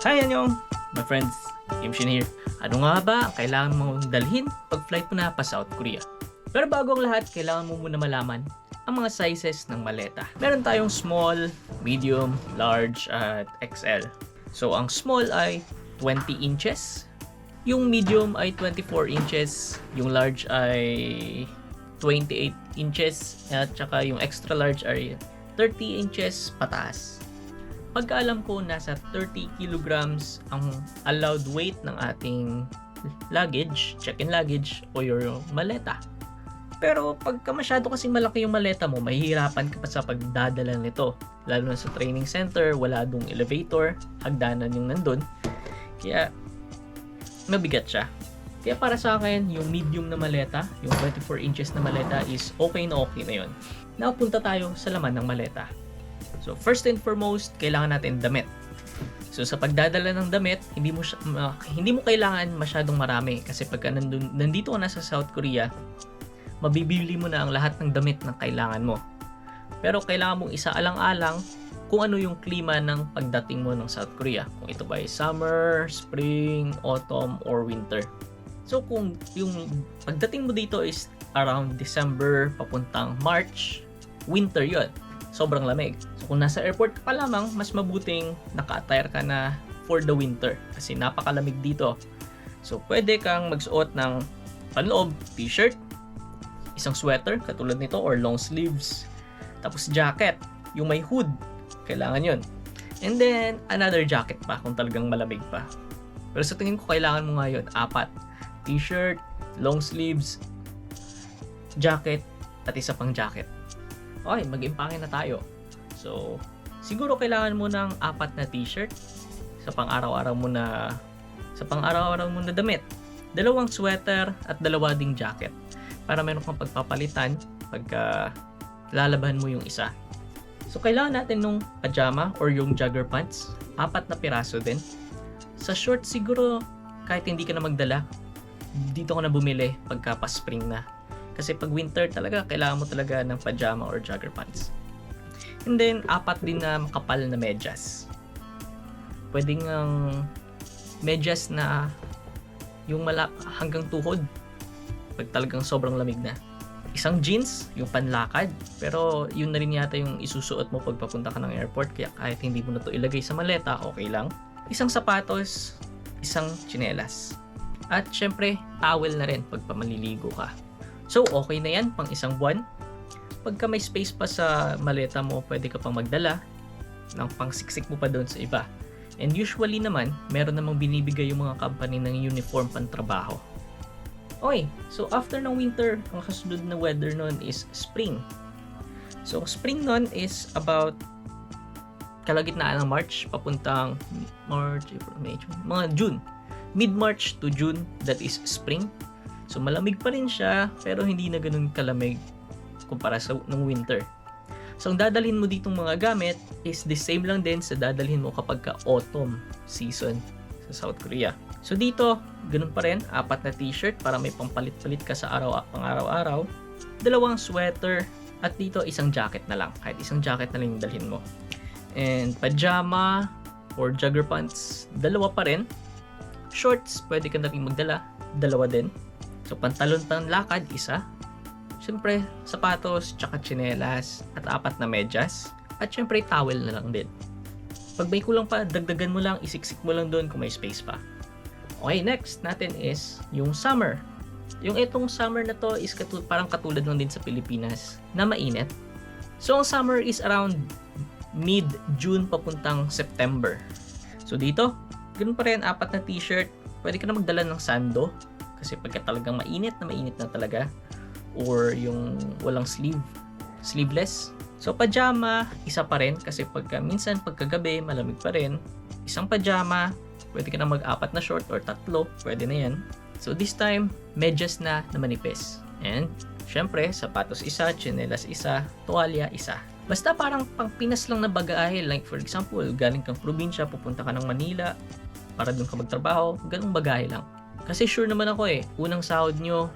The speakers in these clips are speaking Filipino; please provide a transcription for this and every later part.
Hi, anyong! My friends, Kim Shin here. Ano nga ba ang kailangan mong dalhin pag flight mo na pa South Korea? Pero bago ang lahat, kailangan mo muna malaman ang mga sizes ng maleta. Meron tayong small, medium, large, at XL. So, ang small ay 20 inches. Yung medium ay 24 inches. Yung large ay 28 inches. At saka yung extra large ay 30 inches pataas. Pagka alam ko nasa 30 kilograms ang allowed weight ng ating luggage, check-in luggage o your maleta. Pero pagka masyado kasing malaki yung maleta mo, mahihirapan ka pa sa pagdadala nito. Lalo na sa training center, wala dong elevator, hagdanan yung nandun. Kaya, mabigat siya. Kaya para sa akin, yung medium na maleta, yung 24 inches na maleta is okay na okay na yun. Napunta tayo sa laman ng maleta. So, first and foremost, kailangan natin damit. So, sa pagdadala ng damit, hindi mo, ma- hindi mo kailangan masyadong marami. Kasi pagka nandun, nandito ka na sa South Korea, mabibili mo na ang lahat ng damit na kailangan mo. Pero kailangan mong isaalang-alang kung ano yung klima ng pagdating mo ng South Korea. Kung ito ba ay summer, spring, autumn, or winter. So kung yung pagdating mo dito is around December papuntang March, winter yon Sobrang lamig. Kung nasa airport pa lamang, mas mabuting naka-attire ka na for the winter kasi napakalamig dito. So pwede kang magsuot ng panloob, t-shirt, isang sweater katulad nito or long sleeves, tapos jacket, yung may hood, kailangan yon. And then another jacket pa kung talagang malamig pa. Pero sa tingin ko kailangan mo ngayon apat. T-shirt, long sleeves, jacket, at isa pang jacket. Okay, mag-impake na tayo. So, siguro kailangan mo ng apat na t-shirt sa pang-araw-araw mo na sa pang-araw-araw mo na damit. Dalawang sweater at dalawa ding jacket para meron kang pagpapalitan pagka lalaban mo yung isa. So, kailangan natin nung pajama or yung jogger pants. Apat na piraso din. Sa short, siguro kahit hindi ka na magdala, dito ka na bumili pagka pa spring na. Kasi pag winter talaga, kailangan mo talaga ng pajama or jogger pants. And then, apat din na makapal na medyas. Pwede ngang medyas na yung mala hanggang tuhod pag talagang sobrang lamig na. Isang jeans, yung panlakad, pero yun na rin yata yung isusuot mo pag papunta ka ng airport, kaya kahit hindi mo na to ilagay sa maleta, okay lang. Isang sapatos, isang tsinelas. At syempre, towel na rin pag pamaliligo ka. So, okay na yan pang isang buwan. Pagka may space pa sa maleta mo, pwede ka pang magdala ng pang siksik mo pa doon sa iba. And usually naman, meron namang binibigay yung mga company ng uniform pang trabaho. Okay, so after ng winter, ang kasunod na weather nun is spring. So, spring nun is about kalagitnaan ng March, papuntang March, April, May, June, mga June. Mid-March to June, that is spring. So, malamig pa rin siya, pero hindi na ganun kalamig kumpara sa nung winter. So, ang dadalhin mo ditong mga gamit is the same lang din sa dadalhin mo kapag ka autumn season sa South Korea. So, dito, ganun pa rin, apat na t-shirt para may pampalit-palit ka sa araw pang araw-araw. Dalawang sweater, at dito isang jacket na lang. Kahit isang jacket na lang yung dalhin mo. And pajama or jogger pants, dalawa pa rin. Shorts, pwede ka na rin magdala, dalawa din. So, pantalon pang lakad, isa. Siyempre, sapatos, tsaka tsinelas, at apat na medyas. At siyempre, towel na lang din. Pag may kulang pa, dagdagan mo lang, isiksik mo lang doon kung may space pa. Okay, next natin is yung summer. Yung itong summer na to is katu- parang katulad lang din sa Pilipinas na mainit. So, ang summer is around mid-June papuntang September. So, dito, ganun pa rin, apat na t-shirt. Pwede ka na magdala ng sando kasi pagka talagang mainit na mainit na talaga or yung walang sleeve, sleeveless. So, pajama, isa pa rin kasi pagka minsan pagkagabi, malamig pa rin. Isang pajama, pwede ka na mag-apat na short or tatlo, pwede na yan. So, this time, medyas na na manipis. And, syempre, sapatos isa, tsinelas isa, tuwalya isa. Basta parang pang Pinas lang na bagahe. Like, for example, galing kang probinsya, pupunta ka ng Manila, para doon ka magtrabaho, ganung bagahe lang. Kasi sure naman ako eh, unang sahod nyo,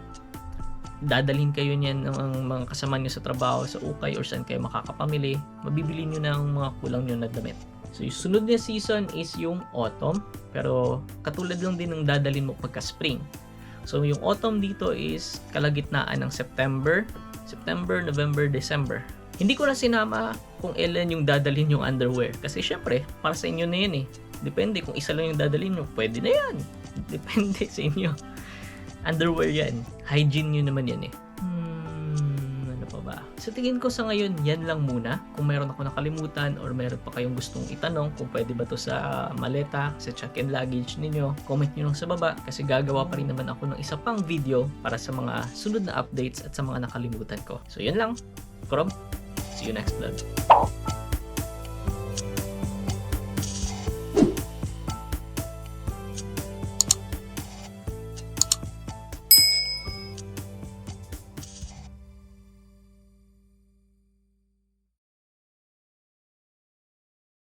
dadalhin kayo niyan ng mga kasama nyo sa trabaho, sa ukay, or saan kayo makakapamili, mabibili nyo ng mga kulang nyo na damit. So yung sunod na season is yung autumn. Pero katulad lang din ng dadalhin mo pagka spring. So yung autumn dito is kalagitnaan ng September, September, November, December. Hindi ko na sinama kung ilan yung dadalhin yung underwear. Kasi syempre, para sa inyo na yun eh. Depende kung isa lang yung dadalhin nyo, pwede na yan. Depende sa inyo. Underwear yan. Hygiene nyo naman yan eh. Hmm, ano pa ba? Sa tingin ko sa ngayon, yan lang muna. Kung meron ako nakalimutan or meron pa kayong gustong itanong kung pwede ba to sa maleta, sa check-in luggage ninyo, comment nyo lang sa baba kasi gagawa pa rin naman ako ng isa pang video para sa mga sunod na updates at sa mga nakalimutan ko. So yun lang. Kurob, see you next vlog.